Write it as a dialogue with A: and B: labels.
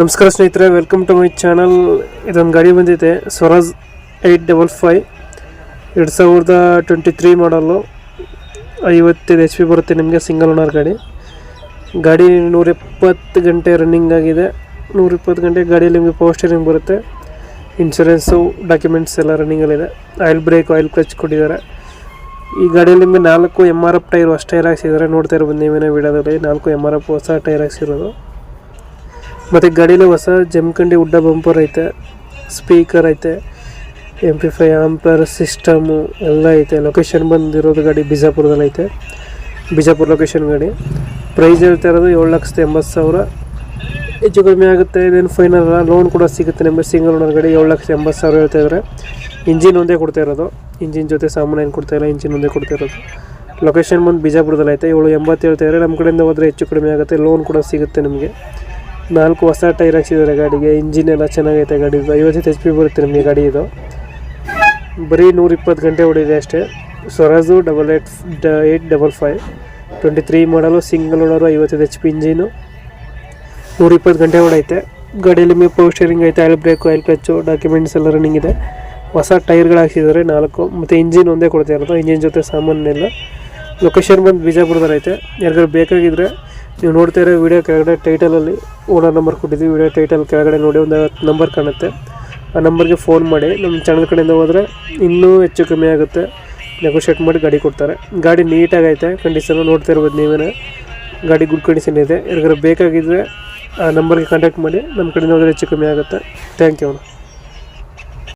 A: ನಮಸ್ಕಾರ ಸ್ನೇಹಿತರೆ welcome to my channel ಇದೊಂದು ಗಾಡಿ ಬಂದಿದೆ, ಸ್ವರಾಜ್ ಏಯ್ಟ್ ಡಬಲ್ ಫೈ ಎರಡು ಸಾವಿರದ ಟ್ವೆಂಟಿ ತ್ರೀ ಮಾಡಲು ಐವತ್ತೈದು ಎಚ್ ಪಿ ಬರುತ್ತೆ ನಿಮಗೆ ಸಿಂಗಲ್ ಓನರ್ ಗಾಡಿ. ಗಾಡಿ ನೂರ ಇಪ್ಪತ್ತು ಗಂಟೆ ರನ್ನಿಂಗ್ ಆಗಿದೆ. ನೂರ ಇಪ್ಪತ್ತು ಗಂಟೆ ಗಾಡಿಯಲ್ಲಿ ನಿಮಗೆ ಪವರ್ ಸ್ಟೇರಿಂಗ್ ಬರುತ್ತೆ. ಇನ್ಶೂರೆನ್ಸು ಡಾಕ್ಯುಮೆಂಟ್ಸ್ ಎಲ್ಲ ರನ್ನಿಂಗಲ್ಲಿದೆ ಆಯಿಲ್ ಬ್ರೇಕ್ ಆಯಿಲ್ ಕ್ಲಚ್ ಕೊಟ್ಟಿದ್ದಾರೆ. ಈ ಗಾಡಿಯಲ್ಲಿ ನಿಮಗೆ ನಾಲ್ಕು ಎಂ ಆರ್ ಎಫ್ ಟೈರ್ ಅಷ್ಟು ಟೈರ್ ಹಾಕ್ಸಿದ್ದಾರೆ. ನೋಡ್ತಾ ಇರ್ಬೋದು ನೀವೇನೇ ವಿಡಿಯೋದಲ್ಲಿ ನಾಲ್ಕು ಎಂ ಆರ್ ಎಫ್ ಹೊಸ ಟೈರ್ ಹಾಕ್ಸಿರೋದು. ಮತ್ತು ಗಾಡಿಯಲ್ಲಿ ಹೊಸ ಜಮ್ಕಂಡಿ ಉಡ್ಡ ಬಂಪರ್ ಐತೆ ಸ್ಪೀಕರ್ ಐತೆ ಎಂ ಪಿ ಫೈ ಆಂಪರ್ ಸಿಸ್ಟಮು ಎಲ್ಲ ಐತೆ. ಲೊಕೇಶನ್ ಬಂದಿರೋದು ಗಾಡಿ ಬಿಜಾಪುರದಲ್ಲಿ ಐತೆ. ಬಿಜಾಪುರ ಲೊಕೇಶನ್ ಗಾಡಿ. ಪ್ರೈಸ್ ಹೇಳ್ತಾ ಇರೋದು ಏಳು ಲಕ್ಷದ ಎಂಬತ್ತು ಸಾವಿರ. ಹೆಚ್ಚು ಕಡಿಮೆ ಆಗುತ್ತೆ, ಇದೇನು ಫೈನಲ್ ಲೋನ್ ಕೂಡ ಸಿಗುತ್ತೆ ನಿಮಗೆ ಸಿಂಗಲ್ ಓನರ್ ಗಾಡಿ ಏಳು ಲಕ್ಷದ ಎಂಬತ್ತು ಸಾವಿರ ಹೇಳ್ತಾ ಇದ್ದಾರೆ ಇಂಜಿನ್ ಒಂದೇ ಕೊಡ್ತಾ ಇರೋದು. ಇಂಜಿನ್ ಜೊತೆ ಸಾಮಾನು ಏನು ಕೊಡ್ತಾ ಇಲ್ಲ ಇಂಜಿನ್ ಒಂದೇ ಕೊಡ್ತಾ ಇರೋದು. ಲೊಕೇಶನ್ ಬಂದು ಬಿಜಾಪುರದಲ್ಲಿ ಐತೆ. ಏಳು ಎಂಬತ್ತು ಹೇಳ್ತಾ ಇದ್ದಾರೆ ನಮ್ಮ ಕಡೆಯಿಂದ ಹೋದರೆ ಹೆಚ್ಚು ಕಡಿಮೆ ಆಗುತ್ತೆ. ಲೋನ್ ಕೂಡ ಸಿಗುತ್ತೆ ನಿಮಗೆ. ನಾಲ್ಕು ಹೊಸ ಟೈರ್ ಹಾಕ್ಸಿದ್ದಾರೆ ಗಾಡಿಗೆ. ಇಂಜಿನ್ ಎಲ್ಲ ಚೆನ್ನಾಗೈತೆ ಗಾಡಿ. ಐವತ್ತು ಎಚ್ ಪಿ ಬರುತ್ತೆ ನಿಮಗೆ ಗಾಡಿ ಇದು ಬರೀ ನೂರಿಪ್ಪತ್ತು ಗಂಟೆ ಹೊಡಿದೆ ಅಷ್ಟೇ. ಸ್ವರಾಜು ಡಬಲ್ ಏಟ್ ಡ eight double five twenty three ಮಾಡಲು ಸಿಂಗಲ್ ಓನರು ಐವತ್ತೈದು ಎಚ್ ಪಿ ಇಂಜಿನು. ನೂರಿಪ್ಪತ್ತು ಗಂಟೆ ಓಡೈತೆ. ಗಾಡಿಯಲ್ಲಿ ನಿಮಗೆ ಪವರ್ ಸ್ಟೇರಿಂಗ್ ಐತೆ oil brake oil clutch documents ಎಲ್ಲ ರನ್ನಿಂಗ್ ಇದೆ. ಹೊಸ ಟೈರ್ಗಳು ಹಾಕ್ಸಿದ್ದಾರೆ ನಾಲ್ಕು. ಮತ್ತು ಇಂಜಿನ್ ಒಂದೇ ಕೊಡ್ತಾ ಇರೋದು. ಇಂಜಿನ್ ಜೊತೆ ಸಾಮಾನೆಲ್ಲ ಲೊಕೇಶನ್ ಬಂದು ಬಿಜಾಪುರದಲ್ಲಿ ಐತೆ. ಯಾರಿಗಾರು ಬೇಕಾಗಿದ್ದರೆ ನೀವು ನೋಡ್ತಾ ಇರೋ ವೀಡಿಯೋ ಕೆಳಗಡೆ ಟೈಟಲಲ್ಲಿ ಓನರ್ ನಂಬರ್ ಕೊಟ್ಟಿದ್ದೀವಿ. ವಿಡಿಯೋ ಟೈಟಲ್ ಕೆಳಗಡೆ ನೋಡಿ ಒಂದು ನಂಬರ್ ಕಾಣುತ್ತೆ. ಆ ನಂಬರ್ಗೆ ಫೋನ್ ಮಾಡಿ, ನಮ್ಮ ಚಾನಲ್ ಕಡೆಯಿಂದ ಹೋದರೆ ಇನ್ನೂ ಹೆಚ್ಚು ಕಮ್ಮಿ ಆಗುತ್ತೆ. ನೆಗೋಷಿಯೇಟ್ ಮಾಡಿ ಗಾಡಿ ಕೊಡ್ತಾರೆ. ಗಾಡಿ ನೀಟಾಗೈತೆ ಕಂಡೀಷನ್ ನೋಡ್ತಾ ಇರ್ಬೋದು ನೀವೇ ಗಾಡಿ ಗುಡ್ ಕಂಡೀಷನ್ ಇದೆ. ಯಾರಿಗಾರು ಬೇಕಾಗಿದ್ದರೆ ಆ ನಂಬರ್ಗೆ ಕಾಂಟ್ಯಾಕ್ಟ್ ಮಾಡಿ, ನಮ್ಮ ಕಡೆಯಿಂದ ಹೋದರೆ ಹೆಚ್ಚು ಕಮ್ಮಿ ಆಗುತ್ತೆ. Thank you